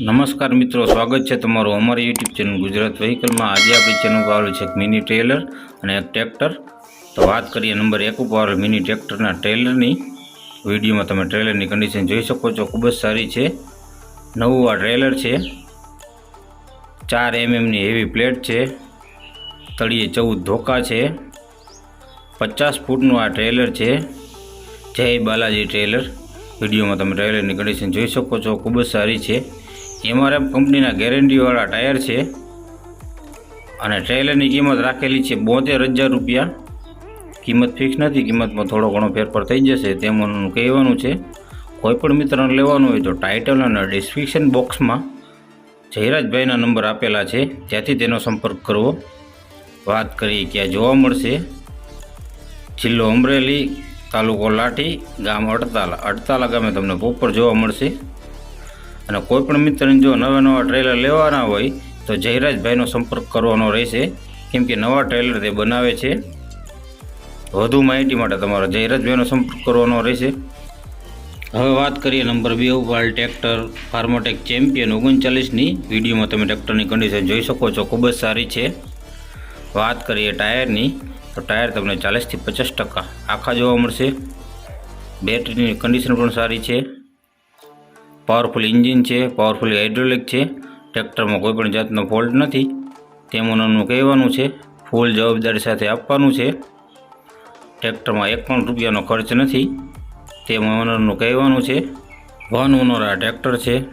નમસ્કાર મિત્રો, સ્વાગત છે તમારું અમારી યુટ્યુબ ચેનલ ગુજરાત વ્હીકલમાં આજે આપણી ચેનલ આવેલું છે એક મિની ટ્રેલર અને એક ટ્રેક્ટર તો વાત કરીએ નંબર એક ઉપર મિની ટ્રેક્ટરના ટ્રેલરની વિડીયોમાં તમે ટ્રેલરની કન્ડિશન જોઈ શકો છો, ખૂબ જ સારી છે. નવું આ ટ્રેલર છે. ચાર એમએમની હેવી પ્લેટ છે. તળિયે ચૌદ ધોકા છે. પચાસ ફૂટનું આ ટ્રેલર છે. જય બાલાજી ટ્રેલર વિડીયોમાં તમે ટ્રેલરની કન્ડિશન જોઈ શકો છો, ખૂબ જ સારી છે. એમઆરએફ કંપનીના ગેરંટીવાળા ટાયર છે અને ટ્રેલરની કિંમત રાખેલી છે બોતેર હજાર રૂપિયા. કિંમત ફિક્સ નથી, કિંમતમાં થોડો ઘણો ફેરફાર થઈ જશે તેમનું કહેવાનું છે. કોઈપણ મિત્રને લેવાનું હોય તો ટાઇટલ અને ડિસ્ક્રિપ્શન બોક્સમાં જયરાજભાઈના નંબર આપેલા છે, ત્યાંથી તેનો સંપર્ક કરવો. વાત કરીએ ક્યાં જોવા મળશે. જિલ્લો અમરેલી તાલુકો લાઠી, ગામ અડતાલા. અડતાલા ગામે તમને પોપર જોવા મળશે. અને કોઈ પણ મિત્રને જો નવા નવા ટ્રેલર લેવાના હોય, તો જયરાજભાઈનો સંપર્ક કરવાનો રહેશે. કેમ કે નવા ટ્રેલર તે બનાવે છે. વધુ માહિતી માટે તમારો જયરાજભાઈનો સંપર્ક કરવાનો રહેશે. હવે વાત કરીએ નંબર બે ઉપર, ટ્રેક્ટર ફાર્મોટેક ચેમ્પિયન ઓગણચાલીસની. વિડીયોમાં તમે ટ્રેક્ટરની કન્ડિશન જોઈ શકો છો, ખૂબ જ સારી છે. વાત કરીએ ટાયરની, તો ટાયર તમને ચાલીસથી પચાસ ટકા આખા જોવા મળશે. બેટરીની કન્ડિશન પણ સારી છે. પાવરફુલ ઇન્જિન છે, પાવરફુલ હાઇડ્રોલિક છે. ટ્રેક્ટરમાં કોઈ પણ જાતનો ફોલ્ટ નથી. તેમ કહેવાનું છે, ફૂલ જવાબદારી સાથે આપવાનું છે. ટ્રેક્ટરમાં એક પણ રૂપિયાનો ખર્ચ નથી. તેમ ઓનરનું કહેવાનું છે, વન ઓનર ટ્રેક્ટર છે.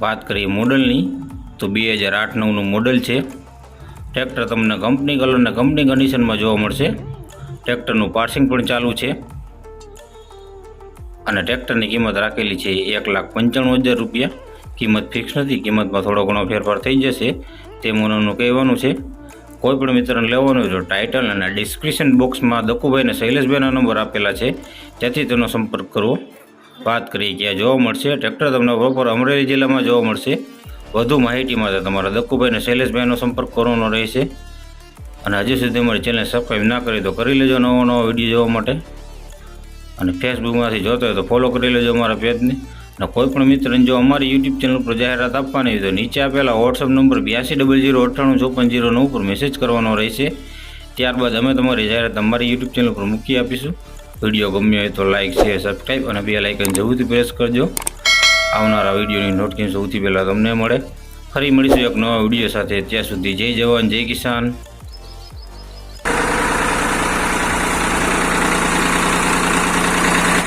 વાત કરીએ મોડલની, તો બે હજાર આઠ નવનું મોડલ છે. ટ્રેક્ટર તમને કંપની કલર અને કંપની કન્ડિશનમાં જોવા મળશે. ટ્રેક્ટરનું પાર્સિંગ પણ ચાલુ છે. અને ટ્રેક્ટરની કિંમત રાખેલી છે એક લાખ પંચાણું હજાર રૂપિયા. કિંમત ફિક્સ નથી, કિંમતમાં થોડો ઘણો ફેરફાર થઈ જશે, તે મુનાનું કહેવાનું છે. કોઈ પણ મિત્રને લેવાનું તો ટાઇટલ અને ડિસ્ક્રિપ્શન બોક્સમાં દકુભાઈ અને શૈલેષભાઈના નંબર આપેલા છે, ત્યાંથી તેનો સંપર્ક કરવો. વાત કરીએ ક્યાં જોવા મળશે, ટ્રેક્ટર તમને પ્રોપર અમરેલી જિલ્લામાં જોવા મળશે. વધુ માહિતી માટે તમારા દક્કુભાઈ અને શૈલેષભાઈનો સંપર્ક કરવાનો રહેશે. અને હજી સુધી અમારી ચેનલ સબસ્ક્રાઈબ ના કરી તો કરી લેજો નવો નવો વીડિયો જોવા માટે. અને ફેસબુકમાંથી જોતો હોય તો ફોલો કરી લેજો અમારા પેજને અને કોઈ પણ મિત્રને જો અમારી યુટ્યુબ ચેનલ પર જાહેરાત આપવાની હોય તો નીચે આપેલા વોટ્સઅપ નંબર બ્યાસી ડબલ જીરો અઠ્ઠાણું ચોપન જીરો નવ પર મેસેજ કરવાનો રહેશે. ત્યારબાદ અમે તમારી જાહેરાત અમારી યુટ્યુબ ચેનલ પર મૂકી આપીશું. વીડિયો ગમ્યો હોય તો લાઇક શેર સબસ્ક્રાઈબ અને બે લાઇકન જરૂરથી પ્રેસ કરજો. આવનારા વિડીયોની નોટિફિકેશન સૌથી પહેલાં તમને મળે. ફરી મળીશું એક નવા વીડિયો સાથે. ત્યાં સુધી જય જવાન, જય કિસાન.